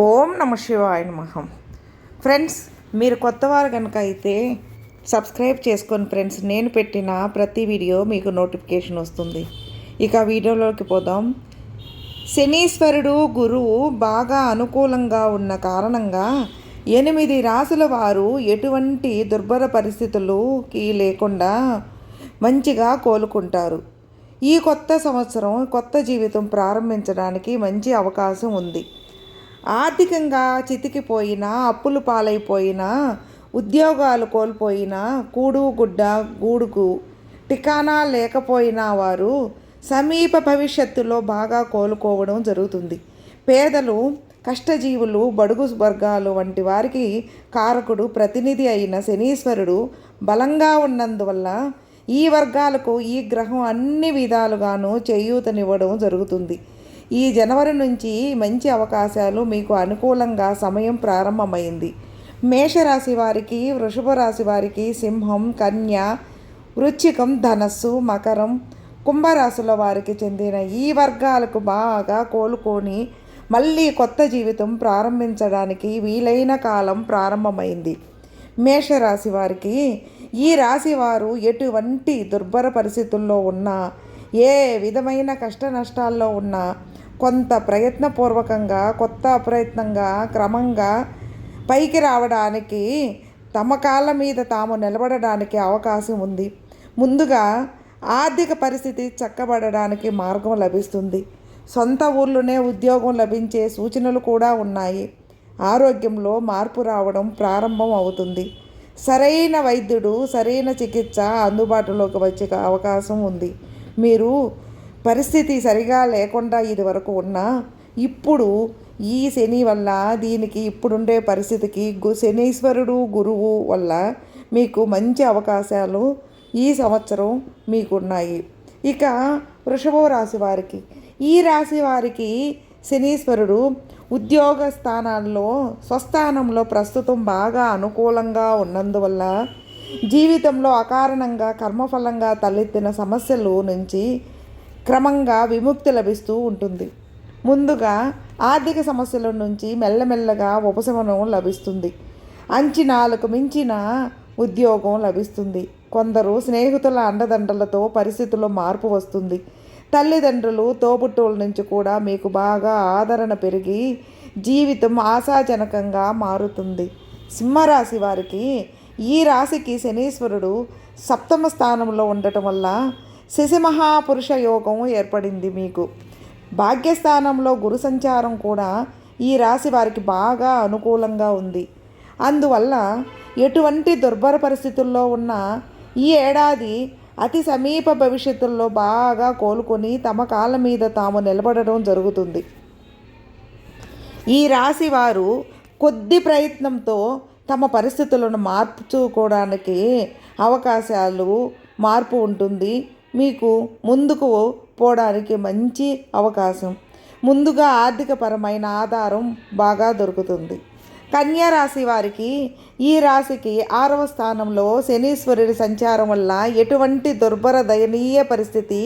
ఓం నమ శివాయ మహం ఫ్రెండ్స్ మీరు కొత్త వారు కనుక అయితే సబ్స్క్రైబ్ చేసుకొని ఫ్రెండ్స్ నేను పెట్టిన ప్రతి వీడియో మీకు నోటిఫికేషన్ వస్తుంది. ఇక వీడియోలోకి పోదాం. శనీశ్వరుడు గురువు బాగా అనుకూలంగా ఉన్న కారణంగా ఎనిమిది రాసుల వారు ఎటువంటి దుర్భర పరిస్థితులకి లేకుండా మంచిగా కోలుకుంటారు. ఈ కొత్త సంవత్సరం కొత్త జీవితం ప్రారంభించడానికి మంచి అవకాశం ఉంది. ఆర్థికంగా చితికిపోయినా అప్పులు పాలైపోయినా ఉద్యోగాలు కోల్పోయినా కూడు గుడ్డ గూడుకు టికానా లేకపోయినా వారు సమీప భవిష్యత్తులో బాగా కోలుకోవడం జరుగుతుంది. పేదలు కష్టజీవులు బడుగు వర్గాలు వంటి వారికి కారకుడు ప్రతినిధి అయిన శనీశ్వరుడు బలంగా ఉన్నందువల్ల ఈ వర్గాలకు ఈ గ్రహం అన్ని విధాలుగాను చేయూతనివ్వడం జరుగుతుంది. ఈ జనవరి నుంచి మంచి అవకాశాలు మీకు అనుకూలంగా సమయం ప్రారంభమైంది. మేషరాశి వారికి వృషభ రాశి వారికి సింహం కన్య వృచ్చికం ధనస్సు మకరం కుంభరాశుల వారికి చెందిన ఈ వర్గాలకు బాగా కోలుకొని మళ్ళీ కొత్త జీవితం ప్రారంభించడానికి వీలైన కాలం ప్రారంభమైంది. మేషరాశి వారికి ఈ రాశి వారు ఎటువంటి దుర్భర పరిస్థితుల్లో ఉన్నా ఏ విధమైన కష్ట నష్టాల్లో ఉన్నా కొంత ప్రయత్నపూర్వకంగా కొత్త అప్రయత్నంగా క్రమంగా పైకి రావడానికి తమ కాళ్ళ మీద తాము నిలబడడానికి అవకాశం ఉంది. ముందుగా ఆర్థిక పరిస్థితి చక్కబడడానికి మార్గం లభిస్తుంది. సొంత ఊర్లోనే ఉద్యోగం లభించే సూచనలు కూడా ఉన్నాయి. ఆరోగ్యంలో మార్పు రావడం ప్రారంభం అవుతుంది. సరైన వైద్యుడు సరైన చికిత్స అందుబాటులోకి వచ్చే అవకాశం ఉంది. మీరు పరిస్థితి సరిగా లేకుండా ఇది వరకు ఉన్నా ఇప్పుడు ఈ శని వల్ల దీనికి ఇప్పుడుండే పరిస్థితికి గు శనీశ్వరుడు గురువు వల్ల మీకు మంచి అవకాశాలు ఈ సంవత్సరం మీకున్నాయి. ఇక వృషభో రాశి వారికి ఈ రాశి వారికి శనీశ్వరుడు ఉద్యోగ స్థానాల్లో స్వస్థానంలో ప్రస్తుతం బాగా అనుకూలంగా ఉన్నందువల్ల జీవితంలో అకారణంగా కర్మఫలంగా తలెత్తిన సమస్యలు నుంచి క్రమంగా విముక్తి లభిస్తూ ఉంటుంది. ముందుగా ఆర్థిక సమస్యల నుంచి మెల్లమెల్లగా ఉపశమనం లభిస్తుంది. అంచనాలకు మించిన ఉద్యోగం లభిస్తుంది. కొందరు స్నేహితుల అండదండలతో పరిస్థితుల్లో మార్పు వస్తుంది. తల్లిదండ్రులు తోబుట్టువుల నుంచి కూడా మీకు బాగా ఆదరణ పెరిగి జీవితం ఆశాజనకంగా మారుతుంది. సింహరాశి వారికి ఈ రాశికి శనీశ్వరుడు సప్తమ స్థానంలో ఉండటం వల్ల శిశిమహాపురుష యోగం ఏర్పడింది మీకు. భాగ్యస్థానంలో గురు సంచారం కూడా ఈ రాశి వారికి బాగా అనుకూలంగా ఉంది. అందువల్ల ఎటువంటి దుర్భర పరిస్థితుల్లో ఉన్న ఈ ఏడాది అతి సమీప భవిష్యత్తులో బాగా కోలుకొని తమ కాళ్ళ మీద తాము నిలబడడం జరుగుతుంది. ఈ రాశి వారు కొద్ది ప్రయత్నంతో తమ పరిస్థితులను మార్చుకోవడానికి అవకాశాలు మార్పు ఉంటుంది. మీకు ముందుకు పోవడానికి మంచి అవకాశం. ముందుగా ఆర్థికపరమైన ఆధారం బాగా దొరుకుతుంది. కన్యా రాశి వారికి ఈ రాశికి ఆరవ స్థానంలో శనీశ్వరుడి సంచారం వల్ల ఎటువంటి దుర్భర దయనీయ పరిస్థితి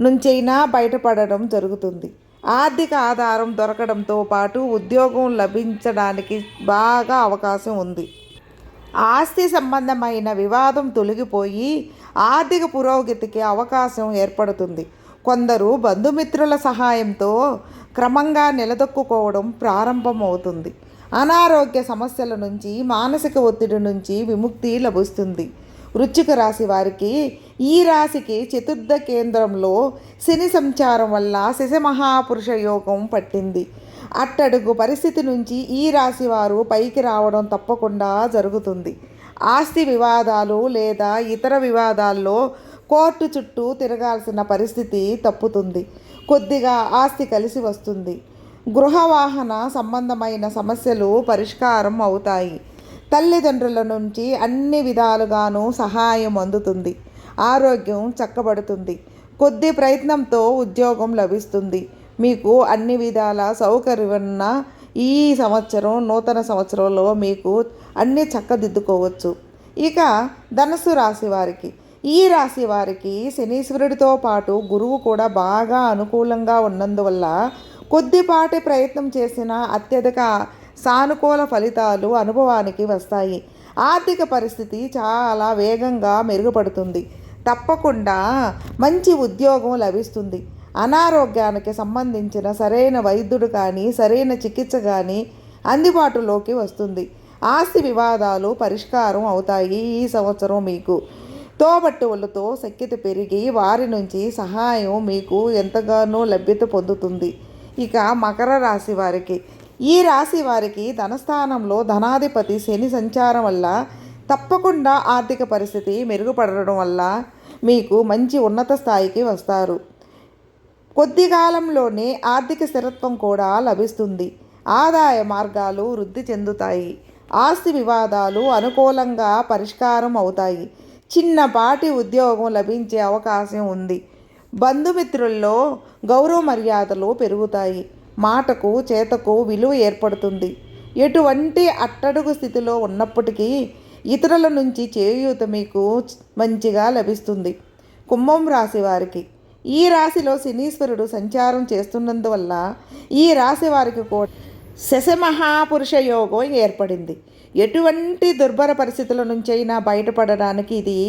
నుంచైనా బయటపడడం జరుగుతుంది. ఆర్థిక ఆధారం దొరకడంతో పాటు ఉద్యోగం లభించడానికి బాగా అవకాశం ఉంది. ఆస్తి సంబంధమైన వివాదం తొలగిపోయి ఆర్థిక పురోగతికి అవకాశం ఏర్పడుతుంది. కొందరు బంధుమిత్రుల సహాయంతో క్రమంగా నిలదొక్కుకోవడం ప్రారంభమవుతుంది. అనారోగ్య సమస్యల నుంచి మానసిక ఒత్తిడి నుంచి విముక్తి లభిస్తుంది. వృచ్చిక రాశి వారికి ఈ రాశికి చతుర్థ కేంద్రంలో శని సంచారం వల్ల శశమహాపురుష యోగం పట్టింది. అట్టడుగు పరిస్థితి నుంచి ఈ రాశి వారు పైకి రావడం తప్పకుండా జరుగుతుంది. ఆస్తి వివాదాలు లేదా ఇతర వివాదాల్లో కోర్టు చుట్టూ తిరగాల్సిన పరిస్థితి తప్పుతుంది. కొద్దిగా ఆస్తి కలిసి వస్తుంది. గృహవాహన సంబంధమైన సమస్యలు పరిష్కారం అవుతాయి. తల్లిదండ్రుల నుంచి అన్ని విధాలుగాను సహాయం అందుతుంది. ఆరోగ్యం చక్కబడుతుంది. కొద్ది ప్రయత్నంతో ఉద్యోగం లభిస్తుంది. మీకు అన్ని విధాల సౌకర్యం ఈ సంవత్సరం నూతన సంవత్సరంలో మీకు అన్ని చక్కదిద్దుకోవచ్చు. ఇక ధనస్సు రాశి వారికి. ఈ రాశి వారికి శనీశ్వరుడితో పాటు గురువు కూడా బాగా అనుకూలంగా ఉన్నందువల్ల కొద్దిపాటి ప్రయత్నం చేసిన అత్యధిక సానుకూల ఫలితాలు అనుభవానికి వస్తాయి. ఆర్థిక పరిస్థితి చాలా వేగంగా మెరుగుపడుతుంది. తప్పకుండా మంచి ఉద్యోగం లభిస్తుంది. అనారోగ్యానికి సంబంధించిన సరైన వైద్యుడు కానీ సరైన చికిత్స కానీ అందుబాటులోకి వస్తుంది. ఆస్తి వివాదాలు పరిష్కారం అవుతాయి ఈ సంవత్సరం మీకు. తోబట్టువులతో శక్తి పెరిగి వారి నుంచి సహాయం మీకు ఎంతగానో లభ్యత పొందుతుంది. ఇక మకర రాశి వారికి. ఈ రాశి వారికి ధనస్థానంలో ధనాధిపతి శని సంచారం వల్ల తప్పకుండా ఆర్థిక పరిస్థితి మెరుగుపడడం వల్ల మీకు మంచి ఉన్నత స్థాయికి వస్తారు. కొద్ది కాలంలోనే ఆర్థిక స్థిరత్వం కూడా లభిస్తుంది. ఆదాయ మార్గాలు వృద్ధి చెందుతాయి. ఆస్తి వివాదాలు అనుకూలంగా పరిష్కారం అవుతాయి. చిన్నపాటి ఉద్యోగం లభించే అవకాశం ఉంది. బంధుమిత్రుల్లో గౌరవ మర్యాదలు పెరుగుతాయి. మాటకు చేతకు విలువ ఏర్పడుతుంది. ఎటువంటి అట్టడుగు స్థితిలో ఉన్నప్పటికీ ఇతరుల నుంచి చేయూత మీకు మంచిగా లభిస్తుంది. కుంభం రాశి వారికి ఈ రాశిలో శనీశ్వరుడు సంచారం చేస్తున్నందువల్ల ఈ రాశి వారికి కూడా శశమహాపురుష యోగం ఏర్పడింది. ఎటువంటి దుర్భర పరిస్థితుల నుంచైనా బయటపడడానికి ఇది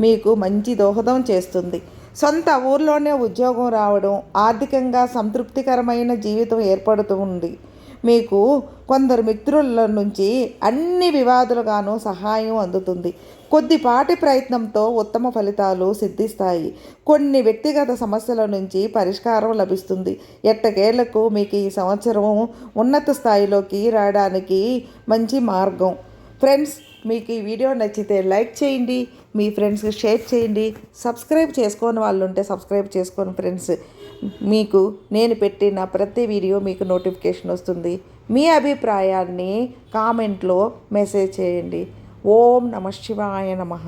మీకు మంచి దోహదం చేస్తుంది. సొంత ఊర్లోనే ఉద్యోగం రావడం ఆర్థికంగా సంతృప్తికరమైన జీవితం ఏర్పడుతూ ఉంది. మీకు కొందరు మిత్రుల నుంచి అన్ని వివాదులుగాను సహాయం అందుతుంది. కొద్దిపాటి ప్రయత్నంతో ఉత్తమ ఫలితాలు సిద్ధిస్తాయి. కొన్ని వ్యక్తిగత సమస్యల నుంచి పరిష్కారం లభిస్తుంది. ఎట్టకేళ్ళకు మీకు ఈ సంవత్సరం ఉన్నత స్థాయిలోకి రావడానికి మంచి మార్గం. ఫ్రెండ్స్ మీకు ఈ వీడియో నచ్చితే లైక్ చేయండి. మీ ఫ్రెండ్స్కి షేర్ చేయండి. సబ్స్క్రైబ్ చేసుకోని వాళ్ళు ఉంటే సబ్స్క్రైబ్ చేసుకోని ఫ్రెండ్స్. మీకు నేను పెట్టిన ప్రతి వీడియో మీకు నోటిఫికేషన్ వస్తుంది. మీ అభిప్రాయాన్ని కామెంట్లో మెసేజ్ చేయండి. ఓం నమ శివాయ నమః